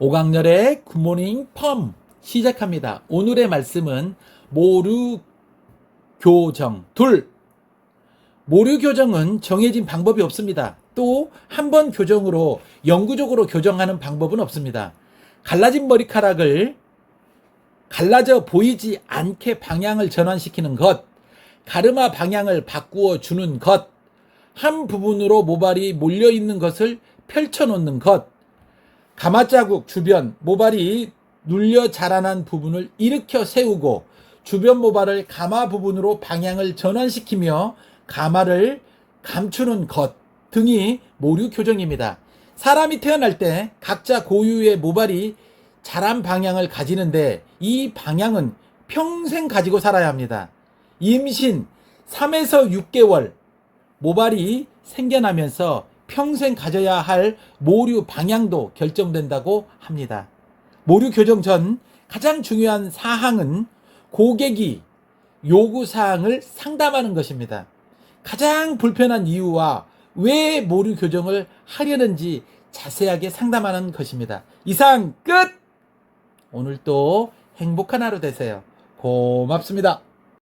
오강렬의 굿모닝 펌 시작합니다. 오늘의 말씀은 모류 교정 둘. 모류 교정은 정해진 방법이 없습니다. 또 한 번 교정으로 영구적으로 교정하는 방법은 없습니다. 갈라진 머리카락을 갈라져 보이지 않게 방향을 전환시키는 것, 가르마 방향을 바꾸어 주는 것, 한 부분으로 모발이 몰려 있는 것을 펼쳐 놓는 것, 가마자국 주변 모발이 눌려 자라난 부분을 일으켜 세우고 주변 모발을 가마 부분으로 방향을 전환시키며 가마를 감추는 것 등이 모류 교정입니다. 사람이 태어날 때 각자 고유의 모발이 자란 방향을 가지는데 이 방향은 평생 가지고 살아야 합니다. 임신 3에서 6개월 모발이 생겨나면서 평생 가져야 할 모류 방향도 결정된다고 합니다. 모류 교정 전 가장 중요한 사항은 고객이 요구 사항을 상담하는 것입니다. 가장 불편한 이유와 왜 모류 교정을 하려는지 자세하게 상담하는 것입니다. 이상 끝! 오늘 또 행복한 하루 되세요. 고맙습니다.